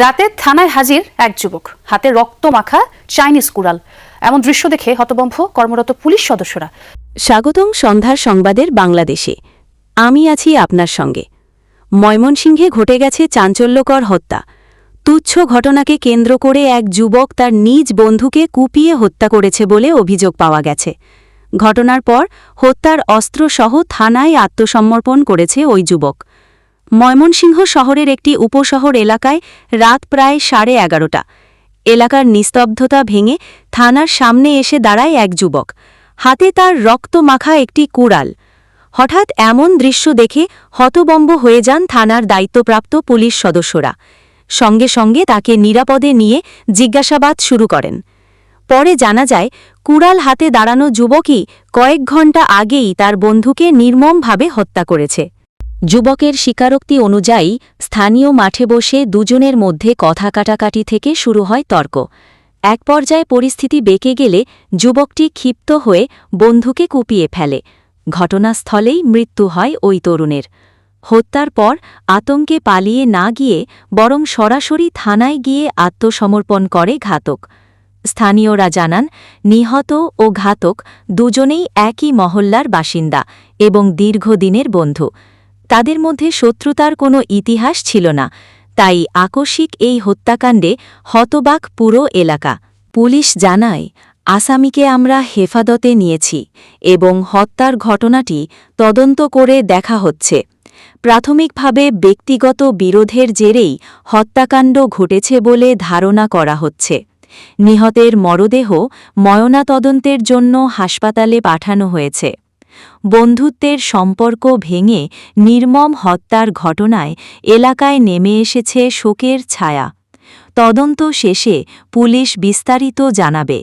রাতে থানায় হাজির এক যুবক। হাতে রক্ত মাখা চাইনিজ কুড়াল। এমন দৃশ্য দেখে হতবম্ব কর্মরত পুলিশ সদস্যরা। স্বাগতং সন্ধ্যার সংবাদের বাংলাদেশে। আমি আছি আপনার সঙ্গে। ময়মনসিংহে ঘটে গেছে চাঞ্চল্যকর হত্যা। তুচ্ছ ঘটনাকে কেন্দ্র করে এক যুবক তার নিজ বন্ধুকে কুপিয়ে হত্যা করেছে বলে অভিযোগ পাওয়া গেছে। ঘটনার পর হত্যার অস্ত্রসহ থানায় আত্মসমর্পণ করেছে ওই যুবক। ময়মনসিংহ শহরের একটি উপশহর এলাকায় রাত প্রায় সাড়ে এগারোটা। এলাকার নিস্তব্ধতা ভেঙে থানার সামনে এসে দাঁড়ায় এক যুবক। হাতে তার রক্ত মাখা একটি কুড়াল। হঠাৎ এমন দৃশ্য দেখে হতবম্ব হয়ে যান থানার দায়িত্বপ্রাপ্ত পুলিশ সদস্যরা। সঙ্গে সঙ্গে তাকে নিরাপদে নিয়ে জিজ্ঞাসাবাদ শুরু করেন। পরে জানা যায়, কুড়াল হাতে দাঁড়ানো যুবকই কয়েক ঘণ্টা আগেই তার বন্ধুকে নির্মমভাবে হত্যা করেছে। যুবকের স্বীকারোক্তি অনুযায়ী স্থানীয় মাঠে বসে দুজনের মধ্যে কথা কাটাকাটি থেকে শুরু হয় তর্ক। এক পর্যায়ে পরিস্থিতি বেঁকে গেলে যুবকটি ক্ষিপ্ত হয়ে বন্ধুকে কুপিয়ে ফেলে। ঘটনাস্থলেই মৃত্যু হয় ওই তরুণের। হত্যার পর আতঙ্কে পালিয়ে না গিয়ে বরং সরাসরি থানায় গিয়ে আত্মসমর্পণ করে ঘাতক। স্থানীয়রা জানান, নিহত ও ঘাতক দুজনেই একই মহল্লার বাসিন্দা এবং দীর্ঘদিনের বন্ধু। তাদের মধ্যে শত্রুতার কোনো ইতিহাস ছিল না, তাই আকস্মিক এই হত্যাকাণ্ডে হতবাক পুরো এলাকা। পুলিশ জানায়, আসামিকে আমরা হেফাদতে নিয়েছি এবং হত্যার ঘটনাটি তদন্ত করে দেখা হচ্ছে। প্রাথমিকভাবে ব্যক্তিগত বিরোধের জেরেই হত্যাকাণ্ড ঘটেছে বলে ধারণা করা হচ্ছে। নিহতের মরদেহ ময়নাতদন্তের জন্য হাসপাতালে পাঠানো হয়েছে। বন্ধুত্বের সম্পর্ক ভেঙে নির্মম হত্যার ঘটনায় এলাকায় নেমে এসেছে শোকের ছায়া। তদন্ত শেষে পুলিশ বিস্তারিত জানাবে।